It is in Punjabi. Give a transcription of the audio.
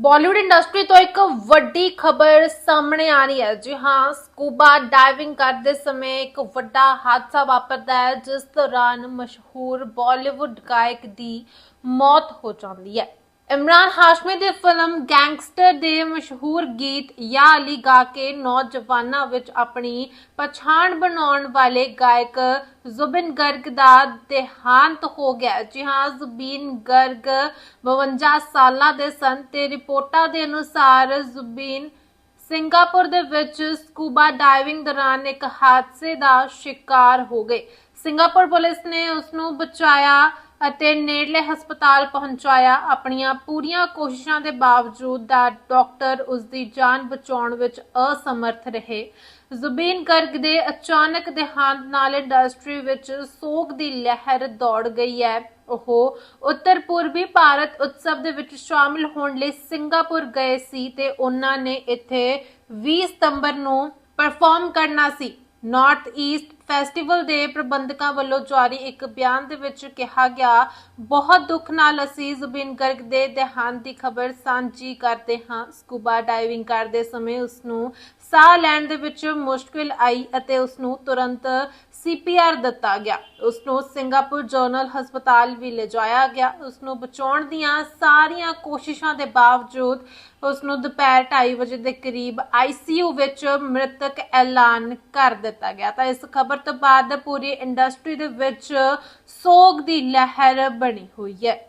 ਬਾਲੀਵੁੱਡ ਇੰਡਸਟਰੀ ਤੋਂ ਇੱਕ ਵੱਡੀ ਖਬਰ ਸਾਹਮਣੇ ਆ ਰਹੀ ਹੈ। ਜੀ ਹਾਂ ਸਕੂਬਾ ਡਾਈਵਿੰਗ ਕਰਦੇ ਸਮੇਂ ਇੱਕ ਵੱਡਾ ਹਾਦਸਾ ਵਾਪਰਦਾ ਹੈ, ਜਿਸ ਦੌਰਾਨ ਮਸ਼ਹੂਰ ਬਾਲੀਵੁੱਡ ਗਾਇਕ ਦੀ ਮੌਤ ਹੋ ਜਾਂਦੀ ਹੈ। ਇਮਰਾਨ ਹਾਸ਼ਮੀ ਦੀ ਫਿਲਮ ਗੈਂਗਸਟਰ ਦੇ ਮਸ਼ਹੂਰ ਗੀਤ ਯਾ ਅਲੀ ਗਾ ਕੇ ਨੌਜਵਾਨਾਂ ਵਿੱਚ ਆਪਣੀ ਪਛਾਣ ਬਣਾਉਣ ਵਾਲੇ ਗਾਇਕ ਜ਼ੁਬਿਨ ਗਰਗ ਦਾ ਦੇਹਾਂਤ ਹੋ ਗਿਆ। ਜੀ ਹਾਂ, ਜ਼ੁਬੀਨ ਗਰਗ 52 ਸਾਲਾਂ ਦੇ ਸਨ ਤੇ ਰਿਪੋਰਟਾਂ ਦੇ ਅਨੁਸਾਰ ਜ਼ੁਬੀਨ ਸਿੰਗਾਪੁਰ ਦੇ ਵਿੱਚ ਸਕੂਬਾ ਡਾਈਵਿੰਗ ਦੌਰਾਨ ਇੱਕ ਹਾਦਸੇ ਦਾ ਸ਼ਿਕਾਰ ਹੋ ਗਏ। ਸਿੰਗਾਪੁਰ ਪੁਲਿਸ ਨੇ ਉਸ ਨੂੰ ਬਚਾਇਆ ਅਤੇ ਨੇੜਲੇ ਹਸਪਤਾਲ ਪਹੁੰਚਾਇਆ ਆਪਣੀਆਂ ਪੂਰੀਆਂ ਕੋਸ਼ਿਸ਼ਾਂ ਦੇ ਬਾਵਜੂਦ ਦਾ ਡਾਕਟਰ ਉਸ ਦੀ ਜਾਨ ਬਚਾਉਣ ਵਿੱਚ ਅਸਮਰਥ ਰਹੇ। ਜ਼ੁਬੀਨ ਗਰਗ ਦੇ ਅਚਾਨਕ ਦੇਹਾਂਤ ਨਾਲ ਇੰਡਸਟਰੀ ਵਿੱਚ ਸੋਗ ਦੀ ਲਹਿਰ ਦੌੜ ਗਈ ਹੈ। ਉਹ ਉੱਤਰ ਪੂਰਬੀ ਭਾਰਤ ਉਤਸਵ ਦੇ ਵਿੱਚ ਸ਼ਾਮਿਲ ਹੋਣ ਲਈ ਸਿੰਗਾਪੁਰ ਗਏ ਸੀ ਤੇ ਉਹਨਾਂ ਨੇ ਇੱਥੇ 20 ਸਤੰਬਰ ਨੂੰ ਪਰਫਾਰਮ ਕਰਨਾ ਸੀ। ਨਾਰਥ ਈਸਟ ਫੈਸਟੀਵਲ ਦੇ ਪ੍ਰਬੰਧਕਾਂ ਵੱਲੋਂ ਜਾਰੀ ਇੱਕ ਬਿਆਨ ਦੇ ਵਿੱਚ ਕਿਹਾ ਗਿਆ, ਬਹੁਤ ਦੁੱਖ ਨਾਲ ਅਸੀਂ ਜ਼ੁਬੀਨ ਗਰਗ ਦੇ ਦੇਹਾਂਤ ਦੀ ਖਬਰ ਸਾਂਝੀ ਕਰਦੇ ਹਾਂ। ਸਕੂਬਾ ਡਾਈਵਿੰਗ ਕਰਦੇ ਸਮੇਂ ਉਸ ਨੂੰ ਸਾਹ ਲੈਣ ਦੇ ਵਿੱਚ ਮੁਸ਼ਕਿਲ ਆਈ ਅਤੇ ਉਸ ਨੂੰ ਤੁਰੰਤ ਸੀਪੀਆਰ ਦਿੱਤਾ ਗਿਆ। ਉਸ ਨੂੰ ਸਿੰਗਾਪੁਰ ਜਨਰਲ ਹਸਪਤਾਲ ਵੀ ਲਿਜਾਇਆ ਗਿਆ। ਉਸ ਨੂੰ ਬਚਾਉਣ ਦੀਆਂ ਸਾਰੀਆਂ ਕੋਸ਼ਿਸ਼ਾਂ ਦੇ ਬਾਵਜੂਦ ਉਸ ਨੂੰ ਦੁਪਹਿਰ 2:30 ਵਜੇ ਦੇ ਕਰੀਬ ਆਈਸੀਯੂ ਵਿੱਚ ਮ੍ਰਿਤਕ ਐਲਾਨ ਕਰ ਦਿੱਤਾ ਗਿਆ। ਤਾਂ ਇਸ ਖਬਰ ਤੋਂ ਬਾਅਦ ਪੂਰੀ ਇੰਡਸਟਰੀ ਦੇ ਵਿੱਚ ਸੋਗ ਦੀ ਲਹਿਰ ਬਣੀ ਹੋਈ ਹੈ।